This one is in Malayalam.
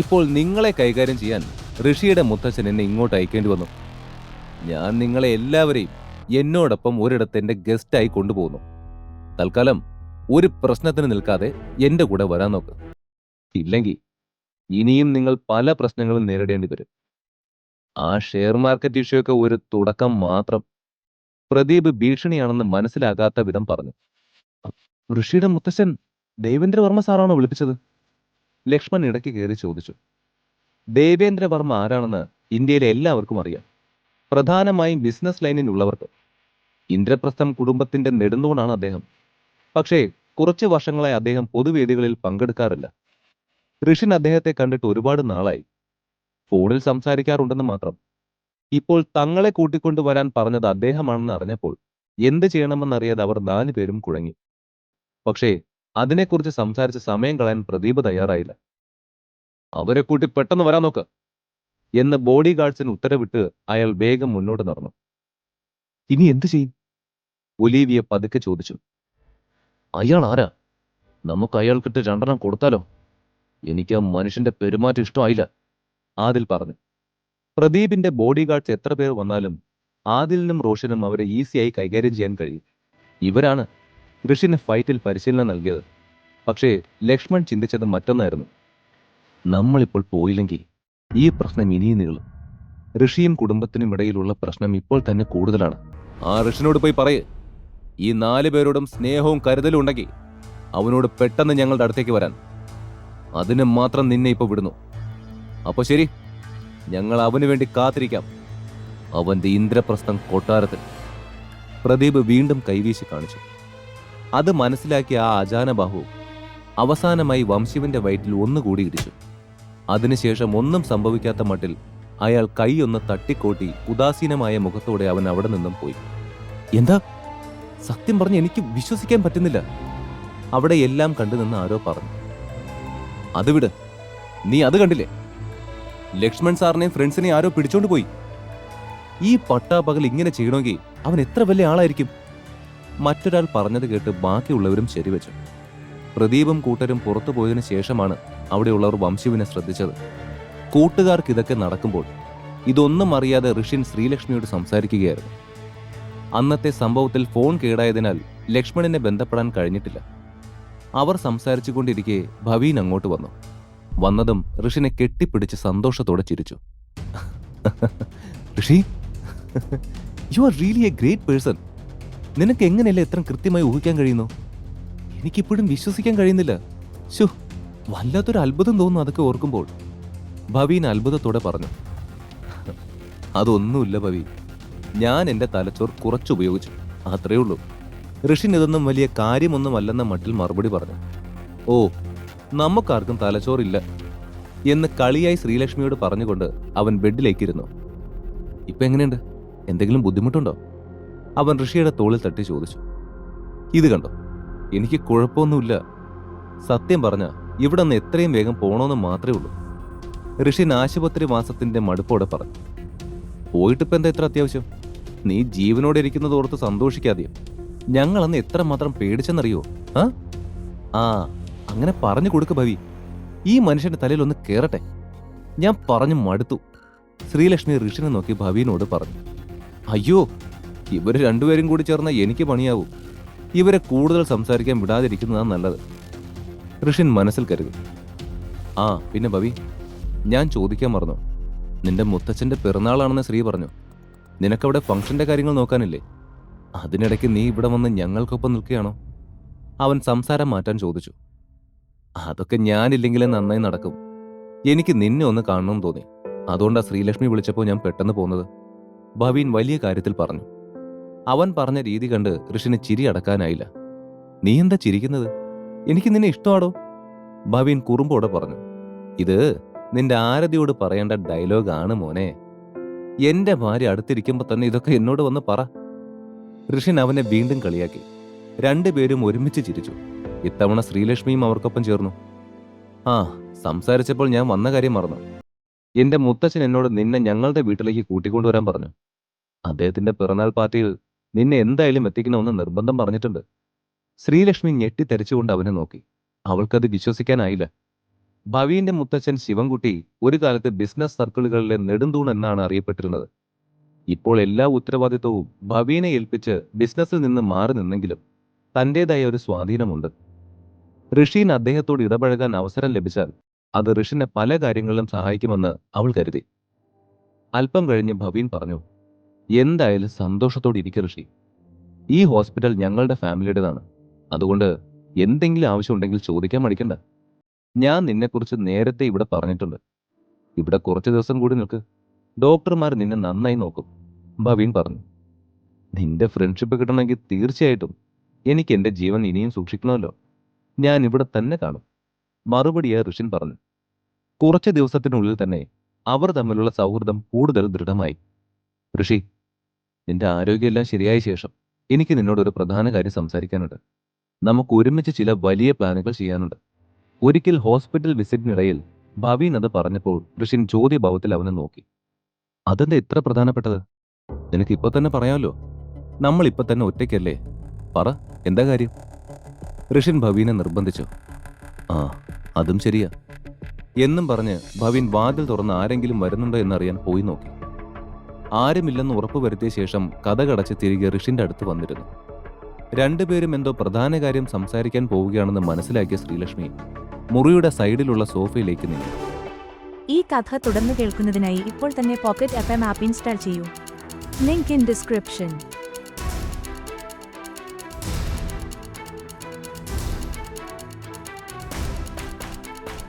ഇപ്പോൾ നിങ്ങളെ കൈകാര്യം ചെയ്യാൻ ഋഷിയുടെ മുത്തച്ഛൻ എന്നെ ഇങ്ങോട്ട് അയക്കേണ്ടി വന്നു. ഞാൻ നിങ്ങളെ എല്ലാവരെയും എന്നോടൊപ്പം ഒരിടത്ത് എന്റെ ഗസ്റ്റായി കൊണ്ടുപോകുന്നു. തൽക്കാലം ഒരു പ്രശ്നത്തിന് നിൽക്കാതെ എന്റെ കൂടെ വരാൻ നോക്ക്. ഇല്ലെങ്കിൽ ഇനിയും നിങ്ങൾ പല പ്രശ്നങ്ങളും നേരിടേണ്ടി വരും. ആ ഷെയർ മാർക്കറ്റ് ഇഷ്യൂ ഒക്കെ ഒരു തുടക്കം മാത്രം പ്രദീപ് ഭീഷണിയാണെന്ന് മനസ്സിലാകാത്ത വിധം പറഞ്ഞു. ഋഷിയുടെ മുത്തശ്ശൻ ദേവേന്ദ്രവർമ്മ സാറാണോ വിളിപ്പിച്ചത്? ലക്ഷ്മൺ ഇടയ്ക്ക് കയറി ചോദിച്ചു ദേവേന്ദ്രവർമ്മ ആരാണെന്ന് ഇന്ത്യയിലെ എല്ലാവർക്കും അറിയാം. പ്രധാനമായും ബിസിനസ് ലൈനിലുള്ളവർക്ക് ഇന്ദ്രപ്രസ്ഥം കുടുംബത്തിന്റെ നെടുന്തൂണാണ് അദ്ദേഹം. പക്ഷേ കുറച്ച് വർഷങ്ങളായി അദ്ദേഹം പൊതുവേദികളിൽ പങ്കെടുക്കാറില്ല. ഋഷിൻ അദ്ദേഹത്തെ കണ്ടിട്ട് ഒരുപാട് നാളായി. ഫോണിൽ സംസാരിക്കാറുണ്ടെന്ന് മാത്രം. ഇപ്പോൾ തങ്ങളെ കൂട്ടിക്കൊണ്ടുവരാൻ പറഞ്ഞത് അദ്ദേഹമാണെന്ന് അറിഞ്ഞപ്പോൾ എന്ത് ചെയ്യണമെന്നറിയാതെ അവർ നാലു പേരും കുഴങ്ങി. പക്ഷേ അതിനെക്കുറിച്ച് സംസാരിച്ച് സമയം കളയാൻ പ്രദീപ് തയ്യാറായില്ല. അവരെ കൂട്ടി പെട്ടെന്ന് വരാൻ നോക്ക്. എന്ന് ബോഡി ഗാർഡ്സിന് ഉത്തരവിട്ട് അയാൾ വേഗം മുന്നോട്ട് നടന്നു. ഇനി എന്തു ചെയ്യും? ഒലീവിയ പതുക്കെ ചോദിച്ചു. അയാൾ ആരാ? നമുക്ക് അയാൾക്കിട്ട് രണ്ടെണ്ണം കൊടുത്താലോ? എനിക്ക് ആ മനുഷ്യന്റെ പെരുമാറ്റം ഇഷ്ടമായില്ല. ആദിൽ പറഞ്ഞു. പ്രദീപിന്റെ ബോഡി ഗാർഡ്സ് എത്ര പേർ വന്നാലും ആദിലിനും റോഷനും അവരെ ഈസിയായി കൈകാര്യം ചെയ്യാൻ കഴിയും. ഇവരാണ് ഋഷിന് ഫൈറ്റിൽ പരിശീലനം നൽകിയത്. പക്ഷേ ലക്ഷ്മൺ ചിന്തിച്ചത് മറ്റൊന്നായിരുന്നു. നമ്മളിപ്പോൾ പോയില്ലെങ്കിൽ ഈ പ്രശ്നം ഇനിയും നീളും. ഋഷിയും കുടുംബത്തിനും ഇടയിലുള്ള പ്രശ്നം ഇപ്പോൾ തന്നെ കൂടുതലാണ്. ആ ഋഷിനോട് പോയി പറയേ. ഈ നാല് പേരോടും സ്നേഹവും കരുതലും ഉണ്ടെങ്കിൽ അവനോട് പെട്ടെന്ന് ഞങ്ങളുടെ അടുത്തേക്ക് വരാൻ. അതിന് മാത്രം നിന്നെ ഇപ്പോൾ വിടുന്നു. അപ്പോൾ ശരി ഞങ്ങൾ അവന് വേണ്ടി കാത്തിരിക്കാം. അവന്റെ ഇന്ദ്രപ്രസ്ഥം കൊട്ടാരത്തിൽ. പ്രദീപ് വീണ്ടും കൈവീശി കാണിച്ചു. അത് മനസ്സിലാക്കിയ ആ അജാനബാഹു അവസാനമായി വംശിവന്റെ വയറ്റിൽ ഒന്നുകൂടി ഇടിച്ചു. അതിനുശേഷം ഒന്നും സംഭവിക്കാത്ത മട്ടിൽ അയാൾ കൈയൊന്ന് തട്ടിക്കോട്ടി ഉദാസീനമായ മുഖത്തോടെ അവൻ അവിടെ നിന്നും പോയി. എന്താ? സത്യം പറഞ്ഞ് എനിക്ക് വിശ്വസിക്കാൻ പറ്റുന്നില്ല. അവിടെ എല്ലാം കണ്ടു നിന്ന് ആരോ പറഞ്ഞു. അത് വിട്. നീ അത് കണ്ടില്ലേ? ലക്ഷ്മൺ സാറിനെയും ഫ്രണ്ട്സിനെയും ആരോ പിടിച്ചോണ്ട് പോയി. ഈ പട്ടാപകൽ ഇങ്ങനെ ചെയ്യണമെങ്കിൽ അവൻ എത്ര വലിയ ആളായിരിക്കും? മറ്റൊരാൾ പറഞ്ഞത് കേട്ട് ബാക്കിയുള്ളവരും ശരിവെച്ചു. പ്രദീപും കൂട്ടരും പുറത്തു പോയതിനു ശേഷമാണ് അവിടെയുള്ളവർ വംശുവിനെ ശ്രദ്ധിച്ചത്. കൂട്ടുകാർക്ക് ഇതൊക്കെ നടക്കുമ്പോൾ ഇതൊന്നും അറിയാതെ ഋഷിൻ ശ്രീലക്ഷ്മിയോട് സംസാരിക്കുകയായിരുന്നു. അന്നത്തെ സംഭവത്തിൽ ഫോൺ കേടായതിനാൽ ലക്ഷ്മണനെ ബന്ധപ്പെടാൻ കഴിഞ്ഞിട്ടില്ല. അവർ സംസാരിച്ചുകൊണ്ടിരിക്കെ ഭവീൻ അങ്ങോട്ട് വന്നു. വന്നതും ഋഷിനെ കെട്ടിപ്പിടിച്ച് സന്തോഷത്തോടെ ചിരിച്ചു. Rishi you are really a great person നിനക്ക് എങ്ങനെയല്ലേ എത്ര കൃത്യമായി ഊഹിക്കാൻ കഴിയുന്നു? എനിക്കിപ്പോഴും വിശ്വസിക്കാൻ കഴിയുന്നില്ല. ശോ വല്ലാത്തൊരു അത്ഭുതം തോന്നുന്നു അതൊക്കെ ഓർക്കുമ്പോൾ. ഭവീൻ അത്ഭുതത്തോടെ പറഞ്ഞു. അതൊന്നുമില്ല ഭവി. ഞാൻ എന്റെ തലച്ചോർ കുറച്ചുപയോഗിച്ചു അത്രയേ ഉള്ളൂ. ഋഷിൻ ഇതൊന്നും വലിയ കാര്യമൊന്നുമല്ലെന്ന മട്ടിൽ മറുപടി പറഞ്ഞു. ഓ നമുക്കാർക്കും തലച്ചോറില്ല എന്ന് കളിയായി ശ്രീലക്ഷ്മിയോട് പറഞ്ഞുകൊണ്ട് അവൻ ബെഡിലേക്കിരുന്നു. ഇപ്പൊ എങ്ങനെയുണ്ട് എന്തെങ്കിലും ബുദ്ധിമുട്ടുണ്ടോ? അവൻ ഋഷിയുടെ തോളിൽ തട്ടി ചോദിച്ചു ഇത് കണ്ടോ? എനിക്ക് കുഴപ്പമൊന്നുമില്ല. സത്യം പറഞ്ഞ ഇവിടെ നിന്ന് എത്രയും വേഗം പോണോന്ന് മാത്രമേ ഉള്ളൂ. ഋഷിൻ ആശുപത്രി മാസത്തിന്റെ മടുപ്പോടെ പറഞ്ഞു പോയിട്ടിപ്പോ എന്താ എത്ര അത്യാവശ്യം? നീ ജീവനോടെ ഇരിക്കുന്നത് ഓർത്ത് സന്തോഷിക്കാതെയോ? ഞങ്ങൾ അന്ന് എത്രമാത്രം പേടിച്ചെന്നറിയോ? ആ? ആ അങ്ങനെ പറഞ്ഞു കൊടുക്ക ഭവി. ഈ മനുഷ്യന്റെ തലയിൽ ഒന്ന് കേറട്ടെ. ഞാൻ പറഞ്ഞു മടുത്തു. ശ്രീലക്ഷ്മി ഋഷിനെ നോക്കി ഭവിനോട് പറഞ്ഞു അയ്യോ ഇവർ രണ്ടുപേരും കൂടി ചേർന്നാൽ എനിക്ക് പണിയാവും. ഇവരെ കൂടുതൽ സംസാരിക്കാൻ വിടാതിരിക്കുന്നതാണ് നല്ലത്. ഋഷിൻ മനസ്സിൽ കരുതി. ആ പിന്നെ ഭവി ഞാൻ ചോദിക്കാൻ മറന്നു. നിന്റെ മുത്തച്ഛന്റെ പിറന്നാളാണെന്ന് ശ്രീ പറഞ്ഞു. നിനക്കവിടെ ഫംഗ്ഷന്റെ കാര്യങ്ങൾ നോക്കാനില്ലേ? അതിനിടയ്ക്ക് നീ ഇവിടെ വന്ന് ഞങ്ങൾക്കൊപ്പം നിൽക്കുകയാണോ? അവൻ സംസാരം മാറ്റാൻ ചോദിച്ചു. അതൊക്കെ ഞാനില്ലെങ്കിലേ നന്നായി നടക്കും. എനിക്ക് നിന്നെ ഒന്ന് കാണണമെന്ന് തോന്നി. അതുകൊണ്ടാണ് ശ്രീലക്ഷ്മി വിളിച്ചപ്പോൾ ഞാൻ പെട്ടെന്ന് പോന്നത്. ഭവീൻ വലിയ കാര്യത്തിൽ പറഞ്ഞു. അവൻ പറഞ്ഞ രീതി കണ്ട് ഋഷിന് ചിരി അടക്കാനായില്ല. നീ എന്താ ചിരിക്കുന്നത്? എനിക്ക് നിന്നെ ഇഷ്ടമാടോ? ഭവീൻ കുറുമ്പോടെ പറഞ്ഞു. ഇത് നിന്റെ ആരതിയോട് പറയേണ്ട ഡയലോഗാണ് മോനെ. എന്റെ ഭാര്യ അടുത്തിരിക്കുമ്പോൾ തന്നെ ഇതൊക്കെ എന്നോട് വന്ന് പറ. ഋഷിൻ അവനെ വീണ്ടും കളിയാക്കി. രണ്ടുപേരും ഒരുമിച്ച് ചിരിച്ചു. ഇത്തവണ ശ്രീലക്ഷ്മിയും അവർക്കൊപ്പം ചേർന്നു. ആ സംസാരിച്ചപ്പോൾ ഞാൻ വന്ന കാര്യം മറന്നു. എന്റെ മുത്തച്ഛൻ എന്നോട് നിന്നെ ഞങ്ങളുടെ വീട്ടിലേക്ക് കൂട്ടിക്കൊണ്ടുവരാൻ പറഞ്ഞു. അദ്ദേഹത്തിന്റെ പിറന്നാൾ പാർട്ടിയിൽ നിന്നെ എന്തായാലും എത്തിക്കണമെന്ന് നിർബന്ധം പറഞ്ഞിട്ടുണ്ട്. ശ്രീലക്ഷ്മി ഞെട്ടിത്തെറിച്ചുകൊണ്ട് അവനെ നോക്കി. അവൾക്കത് വിശ്വസിക്കാനായില്ല. ഭവീന്റെ മുത്തച്ഛൻ ശിവൻകുട്ടി ഒരു കാലത്ത് ബിസിനസ് സർക്കിളുകളിലെ നെടുന്തൂൺ എന്നാണ് അറിയപ്പെട്ടിരുന്നത്. ഇപ്പോൾ എല്ലാ ഉത്തരവാദിത്വവും ഭവീനെ ഏൽപ്പിച്ച് ബിസിനസ്സിൽ നിന്ന് മാറി നിന്നെങ്കിലും തന്റേതായ ഒരു സ്വാധീനമുണ്ട്. ഋഷീൻ അദ്ദേഹത്തോട് ഇടപഴകാൻ അവസരം ലഭിച്ചാൽ അത് ഋഷിനെ പല കാര്യങ്ങളിലും സഹായിക്കുമെന്ന് അവൾ കരുതി. അല്പം കഴിഞ്ഞ് ഭവീൻ പറഞ്ഞു എന്തായാലും സന്തോഷത്തോടെ ഇരിക്കുക ഋഷി. ഈ ഹോസ്പിറ്റൽ ഞങ്ങളുടെ ഫാമിലിയുടേതാണ്. അതുകൊണ്ട് എന്തെങ്കിലും ആവശ്യമുണ്ടെങ്കിൽ ചോദിക്കാൻ മടിക്കണ്ട. ഞാൻ നിന്നെക്കുറിച്ച് നേരത്തെ ഇവിടെ പറഞ്ഞിട്ടുണ്ട്. ഇവിടെ കുറച്ച് ദിവസം കൂടി നിൽക്ക്. ഡോക്ടർമാർ നിന്നെ നന്നായി നോക്കും. ഭവീൻ പറഞ്ഞു. നിന്റെ ഫ്രണ്ട്ഷിപ്പ് കിട്ടണമെങ്കിൽ തീർച്ചയായിട്ടും എനിക്ക് എന്റെ ജീവൻ ഇനിയും സൂക്ഷിക്കണമല്ലോ. ഞാൻ ഇവിടെ തന്നെ കാണും. മറുപടിയായി ഋഷിൻ പറഞ്ഞു. കുറച്ച് ദിവസത്തിനുള്ളിൽ തന്നെ അവർ തമ്മിലുള്ള സൗഹൃദം കൂടുതൽ ദൃഢമായി. ഋഷി നിന്റെ ആരോഗ്യമെല്ലാം ശരിയായ ശേഷം എനിക്ക് നിന്നോട് ഒരു പ്രധാന കാര്യം സംസാരിക്കാനുണ്ട്. നമുക്ക് ഒരുമിച്ച് ചില വലിയ പ്ലാനുകൾ ചെയ്യാനുണ്ട്. ഒരിക്കൽ ഹോസ്പിറ്റൽ വിസിറ്റിനിടയിൽ ഭവീൻ അത് പറഞ്ഞപ്പോൾ ഋഷിൻ ചോദ്യഭാവത്തിൽ അവനെ നോക്കി. അതെന്താ ഇത്ര പ്രധാനപ്പെട്ടത്? നിനക്ക് ഇപ്പൊ തന്നെ പറയാമല്ലോ നമ്മൾ ഇപ്പൊ തന്നെ ഒറ്റയ്ക്കല്ലേ? പറ എന്താ കാര്യം? ഋഷിൻ ഭവീനെ നിർബന്ധിച്ചു. ആ അതും ശരിയാ. എന്നും പറഞ്ഞ് ഭവീൻ വാതിൽ തുറന്ന് ആരെങ്കിലും വരുന്നുണ്ടോ എന്നറിയാൻ പോയി നോക്കി. ആരുമില്ലെന്ന് ഉറപ്പുവരുത്തിയ ശേഷം കഥ കടച്ച് തിരികെ ഋഷിന്റെ അടുത്ത് വന്നിരുന്നു. രണ്ടുപേരും എന്തോ പ്രധാന കാര്യം സംസാരിക്കാൻ പോവുകയാണെന്ന് മനസ്സിലാക്കിയ ശ്രീലക്ഷ്മി മുറിയുടെ സൈഡിലുള്ള സോഫയിലേക്ക് നീങ്ങി ഈ കഥ തുടർന്ന് കേൾക്കുന്നതിനായി ഇപ്പോൾ തന്നെ pocket F M app install ചെയ്യൂ. Link in description.